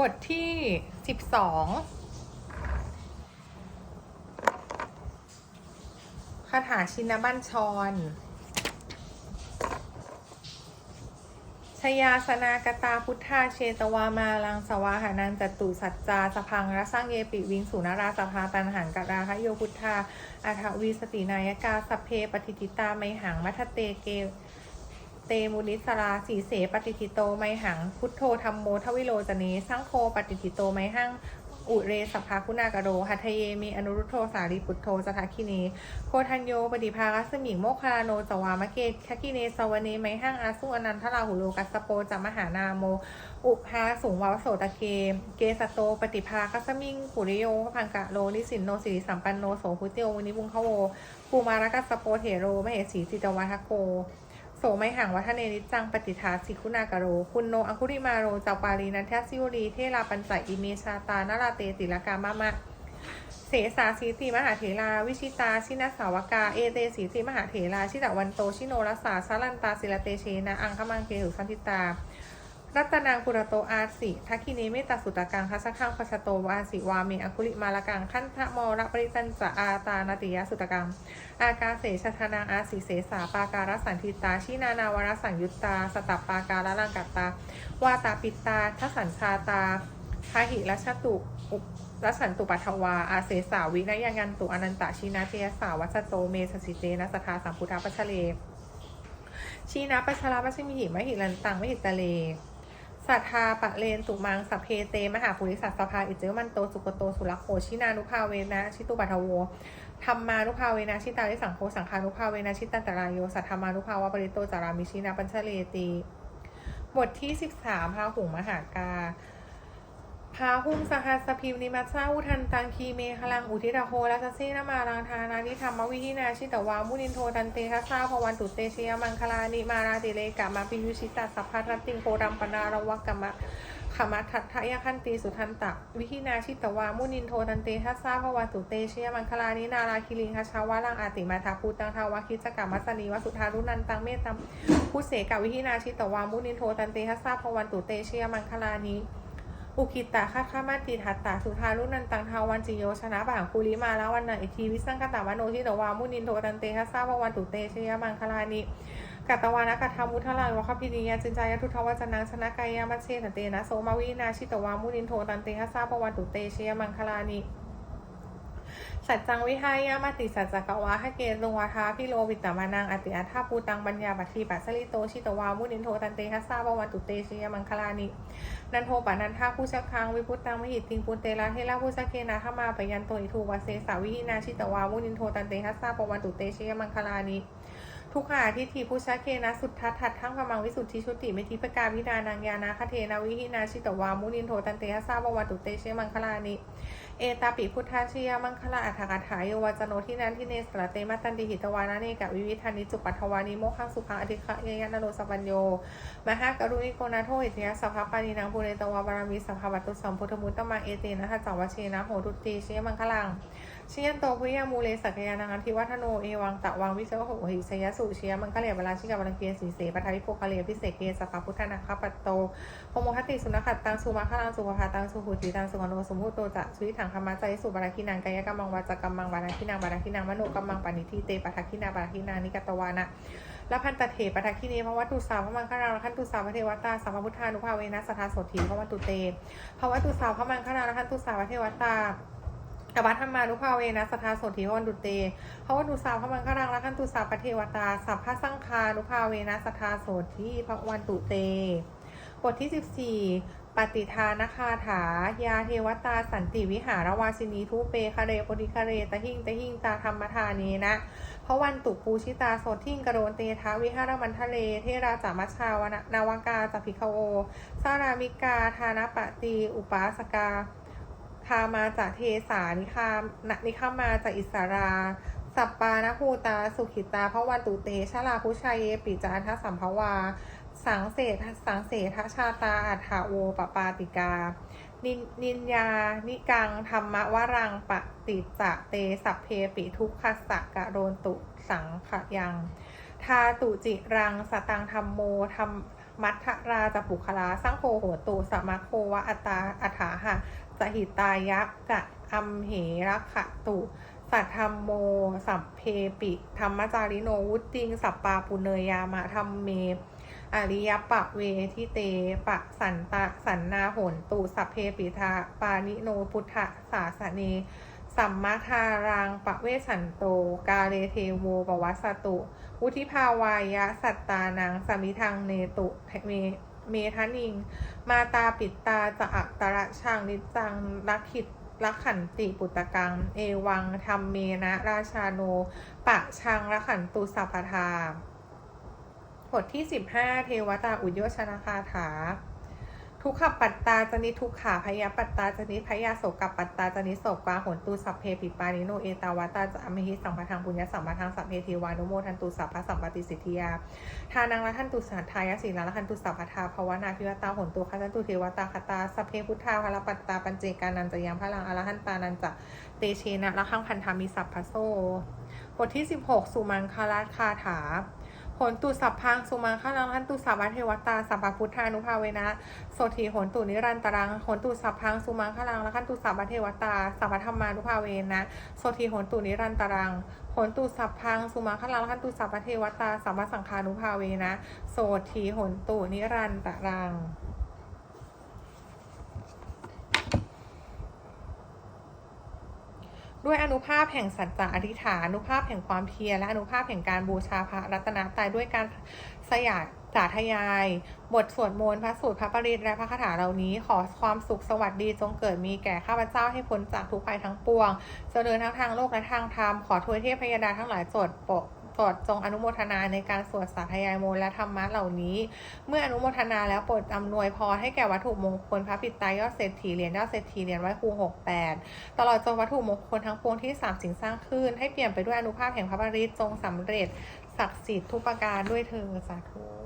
บทที่สิบสองคาถาชินบัญชร ชยาสนากตาพุทธาเชตวามาลังสวาหานังจตุสัจจาสพังรสร้างเยปิวิงสุนาราสภาตันหันกราคะโยพุทธาอัฐวีสตินายกาสเพปฏิทิตาไมหังมัทเตเก ตมุนิสราสีเสปฏิทิโตไมหัง พุทโธธรรมโมทวิโลจเนสังโฆปฏิทิโตไมหังอุเรสภาคุณากโรหัทเยมีอนุรุทโธสารีปุตโธสทาคิเนโคทัญโยปฏิภาคัสมิงโมคาโนจวามะเกตคกิเนสวเนไมหังอาสุอนันทราหุโลกัสโปจามหานาโม อุพาสูงวาวโสตะเก เกสโตปฏิภาคัสมิงปุริโยพังกะโลนิสินโนสิริสัมปันโนโสพุติโอมุนิบุงคโวภูมารักัสโปเถโรมเหสีจิตวัทโก โสไมหังวัฒเนนิจังปฏิทาสิคุณากโร คุณโนอังคุริมาโรจาปารีนันทสิวรีเทลาปัญจอิเมชาตานาราเตติลกามามะเสสาสีสีมหาเถราวิชิตา ชินาสาวกา เอเตสีสีมหาเถรา ชิตะวันโต ชิโนรสาสาลันตาศิลเตเชนะ อังคมังเกหุสันติตา รัตนางปุรโตอาสิทักคิเนเมตตาสุตกังคัสขังพัชโตวาสิวาเมอังคุลิมาลกังขันทะโมระปริตันจะอาตานติยสุตกังอากาเสชทนางอาสิเสสาปาการสันทิตา ชินานาวรสังยุตตา สตัปปาการลังกัตตาวาตาปิตาทัสัญชาตาพาหิรัชตุอุปรัสันตุปัทวา อาเสสาวินยังันตุอนันตชินาเตยสาวัชโตเมสสิเตนะสทาสัมพุทธปัชเลชีนาปัชราปัชมิหิมหิรันตังมหิตะเล สัทธาปะเลนสุมังสัพเพเต มหาปุริสัตสภาอิเจมันโตสุกโตสุรโคชินานุภาเวนะชิตุปัทโวธรรมานุภาเวนะชิตาริสังโฆสังคานุภาเวนะชิตันตรายโยสัทธามานุภาวะปริโตจารามิชินาปัญชเลตีบทที่ 13พาหุงมหากา พาหุ้งสหัสพิมนิมัสสาอุทันตังคีเมฆลังอุทิตโหรัสเซนมารังทานานิธรรมวิหินาชิตวามุนินโทตันเตทัสสาภวันตุเตเชยมังคลานิมาราติเลกามาปิยุชิตาสัพพัทรติงโพรัมปนาระวักกมะขมัทัททยคันตีสุทันตะวิหินาชิตวามุนินโทตันเตทัสสาภวันตุเตเชยมังคลานินาราคิลิงคชาวาลังอาติมาทาภูตังทาวาคิจกามัสนีวสุทารุนันตังเมตตัมพุเสกาวิหินาชิตวามุนินโทตันเตทัสสาภวันตุเตเชยมังคลานิ อุกิตตาคาคามาติทัตตาสุทารุนันตังทาวันจิโยชนะบางคุลิมาแล้ววันนันอิทีวิสังกตาวโนชิตวามุนินโทตันเตทัสสาวันตุเตชยมังคลานิกัตตวานะกัตธรรมุทลายวะคพินิยาจินจายทุทวจนังชนะกายามัชเชตเตนะโสมาวีนาชิตวามุนินโทตันเตทัสสาวันตุเตชยมังคลานิ สัจจังวิหายามาติสัจจกวะหะเกลงวาทาพิโลวิตตมานังอติอัฐาภูตังปัญญาบัตีปัสสลิโตชิตวามุนินโทตันเตหัสสาวันตุเตชิยมังคลานินันโทปานันทาผู้ชักคังวิพุตตังมหิตติงปุนเตระเทระผู้ชักเคนะขมาปยันโตอิทูวาเสสาวิหินาชิตวามุนินโทตันเตหัสสาปวันตุเตชิยมังคลานิ ทุกขาทิฏฐิผู้ชักเคนะสุทธัตถัดทั้งพมังวิสุทธิชุติเมธิปกาวินานังยานาคเทนาวิหินาชิตวามุนินโทตันเตทัสาปวัตุเตชมังคลานิเอตาปิพุทธาชิยามังคลาอัฏฐกถาโยวาจโนที่นั้นที่เนสระเตมาตันติหิตวานาเนกะวิวิธานิจุปัทวานิโมขังสุขังอธิคะเยยนโรสปัญโยมหากรุณิโกนาโทอิทยาสัพพปานินังปุเรตวาบารามิสัพพวัตตุสัมพุทธมุตตมังเอเตนะทัจจวัชเชนะโหตุตีเชมังคลัง เชียนโตพุยามูเลสักยานังทิวัฒโนเอวังตะวังวิเศษโหหิสยสุเชียมังคเลบาลาชิกาบังเกียสีเสปทาวิโกคาเลพิเศษเกียสัพพุทธนาคปัตโตโหโมทัตติสุนัขตังสุมาคลังสุภาตังสุหุติตังสุขโนสมุตโตจะสุวิถังธรรมะใจสุบาราคินังกายกรรมังวาจกรรมังบาราคินังบาราคินังมโนกรรมังปานิทิเตปทักคินาบาราคินังนิกตวานะละพันตะเถปทักขิเนพระวัตุสาวพระมังคลาละขันตุสาวพระเทวตาสัมพุทธานุภาเวนะสัทธาโสถีพระวัตุเตพระวัตุสาวพระมังคลาละขันตุสาวพระเทวตา อวัตธรรมานุภาเวนะสทาโสถีพระวันตุเตเพราะวัตตุสาวพระมังคลาละขันตุสาวะเทวตา สัพพะสังคานุภาเวนะสทาโสถีพระวันตุเต บทที่ 14 ปฏิทานคาถา ยาเทวตาสันติวิหารวาสินีทุเปคะเรปฏิคะเรตะหิงตะหิงตาธรรมทาเนนะพราะวันตุปูชิตาโสทิงกระโดนเตทาวิหารมันทะเล เทราจามัชชาวนะนาวากาจัพิคโอสารามิกาทานปตี อุปาสกาามาจากเทสานิคามนิคามาจากอิสรา สัปปานภูตา สุขิตาพระวันตุเตชลาพุชัยเยปิจาทัสสัมภวา สังเสทสังเสทชาตาอัฏฐาโวปปาติกา นินนินยา นิกัง ธรรมวรังปฏิจจะเตสัพเพปิทุกขสสะกะโรนตุสังขยัง ทาตุจิรังสตังธรรมโมธรรม มัทธราจะปุคลาสร้างโคโหตุสมะโควะอัตาอัฐาหะสหิตายะกะอัมเหรักขะตุ สัทธรรมโม สัพเพปิ ธรรมจาริโนวุติง สัปปาปุเนยามะธรรมเม อริยปะเวทิเตปะสันตะสันนาหนตุสัพเพปิทาปานิโนพุทธศาสเน สัมมาทารังปะเวสันโต กาเลเทโวปวัสตุ วุธิภาวายะสัตตานังสมิทังเนตุเมเมทะนิง มาตาปิตาจะอักตระชังนิจังลักขิตลักขันติปุตตะกัง เอวังธรรมเมนะราชาโน ปะชังละขันตุสัพพทาบทที่ 15 เทวตาอุโยชนาคาถา ทุกขปัตตาจนิทุกขาพยาปัตตาจนิพยาโสกับปัตตาจนิโสกวาหนตุสัพเพปิปานิโนเอตาวาตาจะอมหิสัมปทังปุญญสัมปทังสัพเพเทวานุโมทันตุสัพพะสัมปติสิทธิยาทานังละทันตุสัทธายสีลาละทันตุสัพพทาภาวนาพิวตาหนตุคันตุเทวตาคตาสัพเพพุทธาภรปัตตาปัญเจกานันจะยังพลังอรหันตานันจะเตเชนะละขังพันธามิสัพพโซบทที่ 16 สุมังคลาคาถา ผลตุสัพพังสุมังคลังหันตุสัพพะเทวตาสัพพพุทธานุภาเวนะโสถีโหนตุนิรันตรังโหนตุสัพพังสุมังคลังละขันตุสัพพะเทวตาสัพพธรรมานุภาเวนะโสถีโหนตุนิรันตรังโหนตุสัพพังสุมังคลังละขันตุสัพพะเทวตาสัพพสังฆานุภาเวนะโสถีโหนตุนิรันตรัง ด้วยอนุภาพแห่งสัจจะอธิษฐานอนุภาพแห่งความเพียรและอนุภาพแห่งการบูชาพระรัตนตรัยด้วยการสยาสาธยาย บทสวดมนต์พระสูตรพระปริตและพระคาถาเหล่านี้ ขอความสุขสวัสดีจงเกิดมีแก่ข้าพเจ้าให้พ้นจากทุกภัยทั้งปวง เจริญทั้งทางโลกและทางธรรมขอทวยเทพพยดาทั้งหลายสดโปรด โปรดจงอนุโมทนาในการสวดสาธยายมนและธรรมะเหล่านี้ เมื่ออนุโมทนาแล้วโปรดอำนวยพรให้แก่วัตถุมงคลพระปิตายอดเศรษฐีเหรียญยอดเศรษฐีเหรียญไว้ครูหกแปดตลอดจนวัตถุมงคลทั้งปวงที่สามสิ่งสร้างขึ้น ให้เปลี่ยนไปด้วยอนุภาพแห่งพระบริตจงสำเร็จศักดิ์สิทธิ์ทุกประการด้วยเธอสาธุ